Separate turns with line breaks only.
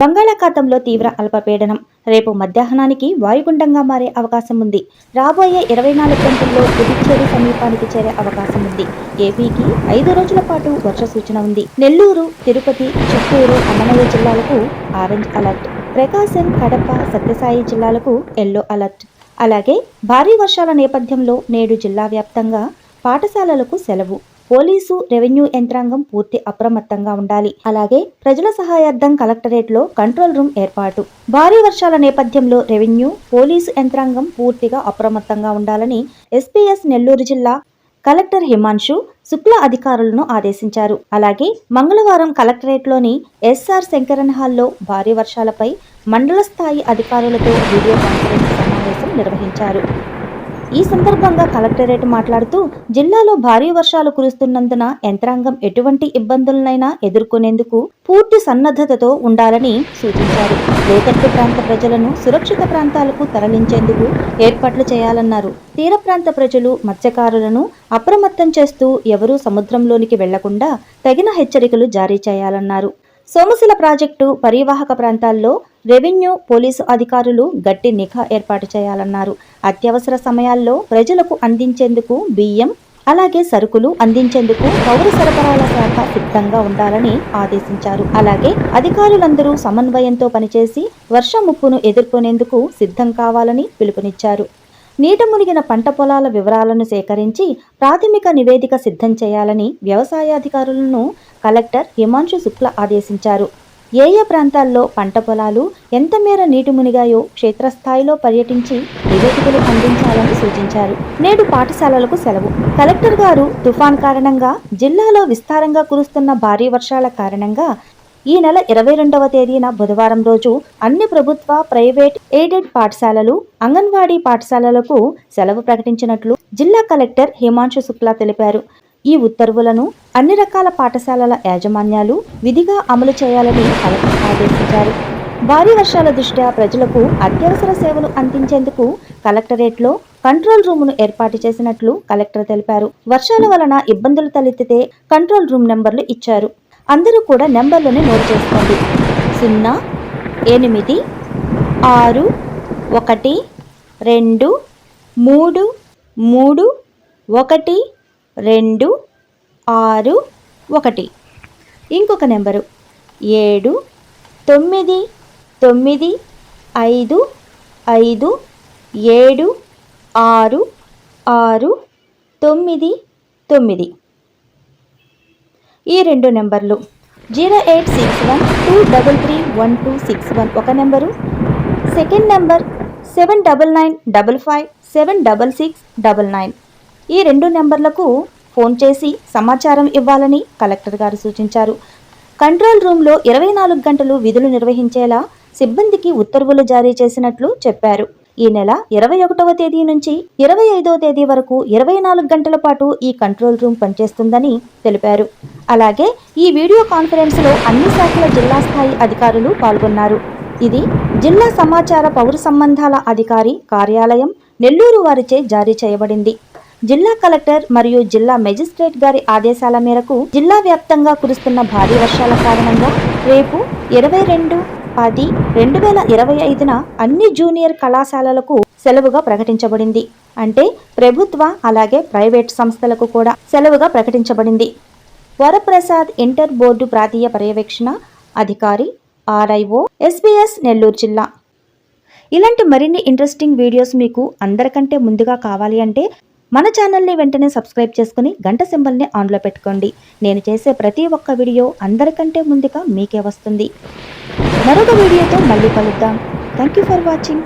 బంగాళాఖాతంలో తీవ్ర అల్పపీడనం. రేపు మధ్యాహ్నానికి వాయుగుండంగా మారే అవకాశం ఉంది రాబోయే ఇరవై నాలుగు గంటల్లో పుదుచ్చేరి సమీపానికి చేరే అవకాశం ఉంది ఏపీకి ఐదు రోజుల పాటు వర్ష సూచన ఉంది. నెల్లూరు తిరుపతి చిత్తూరు అన్నమయ్య జిల్లాలకు ఆరెంజ్ అలర్ట్. ప్రకాశం కడప సత్యసాయి జిల్లాలకు ఎల్లో అలర్ట్. అలాగే భారీ వర్షాల నేపథ్యంలో నేడు జిల్లా వ్యాప్తంగా పాఠశాలలకు సెలవు. పోలీసు రెవెన్యూ యంత్రాంగం పూర్తి అప్రమత్తంగా ఉండాలి. అలాగే ప్రజల సహాయార్థం కలెక్టరేట్లో కంట్రోల్ రూమ్ ఏర్పాటు. భారీ వర్షాల నేపథ్యంలో రెవెన్యూ పోలీసు యంత్రాంగం పూర్తిగా అప్రమత్తంగా ఉండాలని ఎస్పీఎస్ నెల్లూరు జిల్లా కలెక్టర్ హిమాన్షు శుక్ల అధికారులను ఆదేశించారు. అలాగే మంగళవారం కలెక్టరేట్లోని ఎస్ఆర్ శంకరన్ హాల్లో భారీ వర్షాలపై మండల స్థాయి అధికారులతో వీడియో కాన్ఫరెన్స్ సమావేశం నిర్వహించారు. ఈ సందర్భంగా కలెక్టరేట్ మాట్లాడుతూ జిల్లాలో భారీ వర్షాలు కురుస్తున్నందున యంత్రాంగం ఎటువంటి ఇబ్బందులనైనా ఎదుర్కొనేందుకు పూర్తి సన్నద్ధతతో ఉండాలని సూచించారు. లోతట్టు ప్రాంత ప్రజలను సురక్షిత ప్రాంతాలకు తరలించేందుకు ఏర్పాట్లు చేయాలన్నారు. తీర ప్రాంత ప్రజలు మత్స్యకారులను అప్రమత్తం చేస్తూ ఎవరూ సముద్రంలోనికి వెళ్ళకుండా తగిన హెచ్చరికలు జారీ చేయాలన్నారు. సోమశిల ప్రాజెక్టు పరివాహక ప్రాంతాల్లో రెవెన్యూ పోలీసు అధికారులు గట్టి నిఘా ఏర్పాటు చేయాలన్నారు. అత్యవసర సమయాల్లో ప్రజలకు అందించేందుకు బియ్యం అలాగే సరుకులు అందించేందుకు పౌర సరఫరాల శాఖ సిద్ధంగా ఉండాలని ఆదేశించారు. అలాగే అధికారులందరూ సమన్వయంతో పనిచేసి వర్ష ముప్పును ఎదుర్కొనేందుకు సిద్ధం కావాలని పిలుపునిచ్చారు. నీట మునిగిన పంట పొలాల వివరాలను సేకరించి ప్రాథమిక నివేదిక సిద్ధం చేయాలని వ్యవసాయాధికారులను కలెక్టర్ హిమాంశు శుక్ల ఆదేశించారు. ఏ ఏ ప్రాంతాల్లో పంట పొలాలు ఎంత మేర నీటి మునిగాయో క్షేత్రస్థాయిలో పర్యటించి నివేదికలు అందించాలని సూచించారు. నేడు పాఠశాలలకు సెలవు. కలెక్టర్ గారు తుఫాన్ కారణంగా జిల్లాలో విస్తారంగా కురుస్తున్న భారీ వర్షాల కారణంగా ఈ నెల ఇరవై రెండవ తేదీన బుధవారం రోజు అన్ని ప్రభుత్వ ప్రైవేట్ ఎయిడెడ్ పాఠశాలలు అంగన్వాడీ పాఠశాలలకు సెలవు ప్రకటించినట్లు జిల్లా కలెక్టర్ హిమాంశు శుక్లా తెలిపారు. ఈ ఉత్తర్వులను అన్ని రకాల పాఠశాలల యాజమాన్యాలు విధిగా అమలు చేయాలని కలెక్టర్ ఆదేశించారు. భారీ వర్షాల దృష్ట్యా ప్రజలకు అత్యవసర సేవలు అందించేందుకు కలెక్టరేట్లో కంట్రోల్ రూమును ఏర్పాటు చేసినట్లు కలెక్టర్ తెలిపారు. వర్షాల వలన ఇబ్బందులు తలెత్తితే కంట్రోల్ రూమ్ నెంబర్లు ఇచ్చారు. అందరూ కూడా నెంబర్లను నోట్ చేసుకోండి. సున్నా ఎనిమిది ఆరు ఒకటి రెండు మూడు మూడు ఒకటి రెండు ఆరు ఒకటి. ఇంకొక నెంబరు. ఏడు తొమ్మిది తొమ్మిది ఐదు ఐదు ఏడు ఆరు ఆరు తొమ్మిది తొమ్మిది. ఈ రెండు నెంబర్లు. Zero eight six one two double three one two six one ఒక number. Second number seven double nine double five seven double six double nine. ఈ రెండు నెంబర్లకు ఫోన్ చేసి సమాచారం ఇవ్వాలని కలెక్టర్ గారు సూచించారు. కంట్రోల్ రూమ్లో ఇరవై నాలుగు గంటలు విధులు నిర్వహించేలా సిబ్బందికి ఉత్తర్వులు జారీ చేసినట్లు చెప్పారు. ఈ నెల ఇరవై ఒకటవ తేదీ నుంచి ఇరవై ఐదవ తేదీ వరకు ఇరవై నాలుగు గంటల పాటు ఈ కంట్రోల్ రూమ్ పనిచేస్తుందని తెలిపారు. అలాగే ఈ వీడియో కాన్ఫరెన్స్లో అన్ని శాఖల జిల్లా స్థాయి అధికారులు పాల్గొన్నారు. ఇది జిల్లా సమాచార పౌర సంబంధాల అధికారి కార్యాలయం నెల్లూరు వారిచే జారీ చేయబడింది. జిల్లా కలెక్టర్ మరియు జిల్లా మెజిస్ట్రేట్ గారి ఆదేశాల మేరకు జిల్లా వ్యాప్తంగా కురుస్తున్న భారీ వర్షాల కారణంగా రేపు ఇరవై రెండు పది రెండు వేల ఇరవై ఐదున అన్ని జూనియర్ కళాశాలలకు సెలవుగా ప్రకటించబడింది. అంటే ప్రభుత్వ అలాగే ప్రైవేట్ సంస్థలకు కూడా సెలవుగా ప్రకటించబడింది. వరప్రసాద్ ఇంటర్ బోర్డు ప్రాంతీయ పర్యవేక్షణ అధికారి ఆర్ఐఓ ఎస్బీఎస్ నెల్లూరు జిల్లా. ఇలాంటి మరిన్ని ఇంట్రెస్టింగ్ వీడియోస్ మీకు అందరికంటే ముందుగా కావాలి అంటే మన ఛానల్ని వెంటనే సబ్స్క్రైబ్ చేసుకుని గంట సింబల్ని ఆన్లో పెట్టుకోండి. నేను చేసే ప్రతి ఒక్క వీడియో అందరికంటే ముందుగా మీకే వస్తుంది. మరొక వీడియోతో మళ్ళీ కలుద్దాం. Thank you for watching